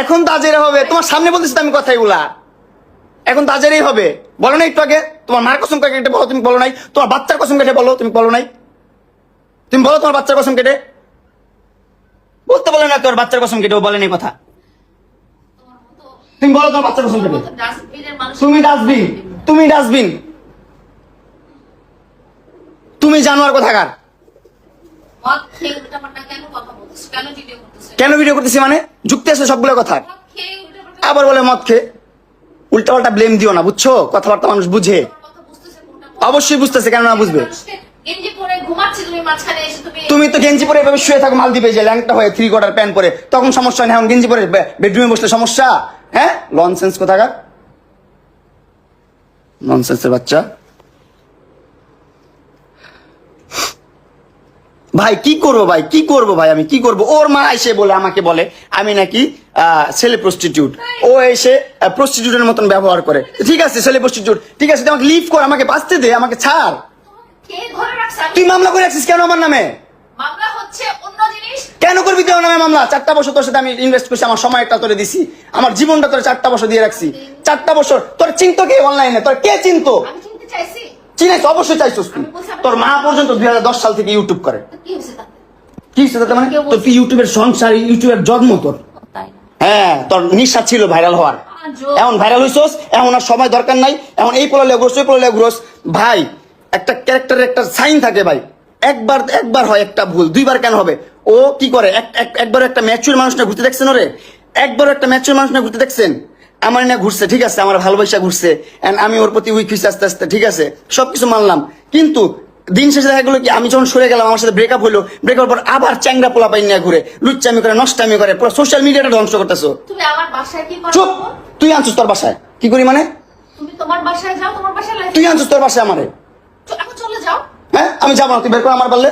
এখন তাজের হবে। তোমার সামনে বলতেছি আমি কথা এগুলা এখন তাজেরই হবে। বলো না একটু আগে, তোমার মার কসম কেটে বলো, তুমি বলো নাই। তোমার বাচ্চার কসম কেটে বলো, তুমি বলো নাই। তুমি বলো তোমার বাচ্চার কসম কেটে। বলতে বলে না তোর বাচ্চার কসম কেটে, ও বলে নাই কথা। তুমি বলো তোমার বাচ্চার কসম কেটে। তুমি ডাস্টবিন তুমি ডাস্টবিন। তুমি জানোয়ার কোথাকার। খেয়ে উল্টাপাল্টা কেন ভিডিও করতেছো? মানে? যুক্তি আছে সবগুলো কথা উল্টাপাল্টা আবার বলে মদ খেয়ে। উল্টা পাল্টা ব্লেম দিও না বুঝছ? কথাবার্তা মানুষ বুঝে? অবশ্যই বুঝতেছে কেন না বুঝবে। তুমি তো গেঞ্জি পরে এভাবে শুয়ে থাকো মালদ্বীপে যে ল্যাংটা হয়ে থ্রি কোয়ার্টার প্যান্ট পরে তখন সমস্যা নেই এখন গেঞ্জি পরে বেডরুমে বসলে সমস্যা? হ্যাঁ? লনসেন্স কোথাকার? ননসেন্সের বাচ্চা। ভাই কি করব ভাই? কি করব ভাই আমি? কি করব? ওর মা এসে বলে আমাকে বলে আমি নাকি ছেলে প্রস্টিটিউট ও এসে প্রস্টিটিউটের মতন ব্যবহার করে। ঠিক আছে ছেলে প্রস্টিটিউট ঠিক আছে আমাকে লিভ কর আমাকে বাঁচতে দে আমাকে ছাড়। তুই মামলা করে রাখছিস কেন আমার নামে? মামলা হচ্ছে অন্য জিনিস। কেন করবি আমার নামে মামলা? চারটা বছর তোর সাথে আমি ইনভেস্ট করছি আমার সময়টা তোরে দিছি। আমার জীবনটা তোর চারটা বছর দিয়ে রাখছি। চারটা বছর তোর চিনতো কে অনলাইনে তোর কে চিনতো? আমি চিনতে চাইছি। চিনাইছ অবশ্যই চাইছিস তুই। তোর মা পর্যন্ত দুই সাল থেকে ইউটিউব করে। কি হচ্ছে তাতে? মানে? তোর কি ইউটিউবের সংসার ইউটিউবের জন্ম তোর? হ্যাঁ তোর নিঃশ্বাস ছিল ভাইরাল হওয়ার। এখন ভাইরাল হইছস এখন আর সময় দরকার নাই এখন এই পোলালে গ্রোস ওই পোলালে গ্রোস ভাই একটা ক্যারেক্টারের একটা সাইন থাকে ভাই। একবার একবার হয় একটা ভুল দুইবার কেন হবে? ও কি করে? এক- এক- একবার একটা ম্যাচুর মানুষ না ঘুরতে দেখছেন ওরে? একবার একটা ম্যাচুর মানুষ না ঘুরতে দেখছেন? আমার না ঘুরছে ঠিক আছে আমার ভালোবাসা ঘুরছে and আমি ওর প্রতি উইক হয়েছি আস্তে আস্তে ঠিক আছে সবকিছু মানলাম। কিন্তু দিন শেষে দেখা গেলো কি আমি যখন সরে গেলাম আমার সাথে ব্রেকআপ হলো ব্রেকআপ পর আবার চ্যাংরা পোলা পাই নিয়ে ঘুরে লুচ্চামি করে নষ্টামি করে পুরো সোশ্যাল মিডিয়াটা ধ্বংস করতেছো। চুপ! তুই আনছিস তোর বাসায় কি করি মানে? তুমি তোমার বাসায় যাও তোমার বাসায় লাইফ তুই আনছিস তোর বাসায় আমারে। চলে যাও। হ্যাঁ আমি যাব না তুই বের করে আমার পারলে।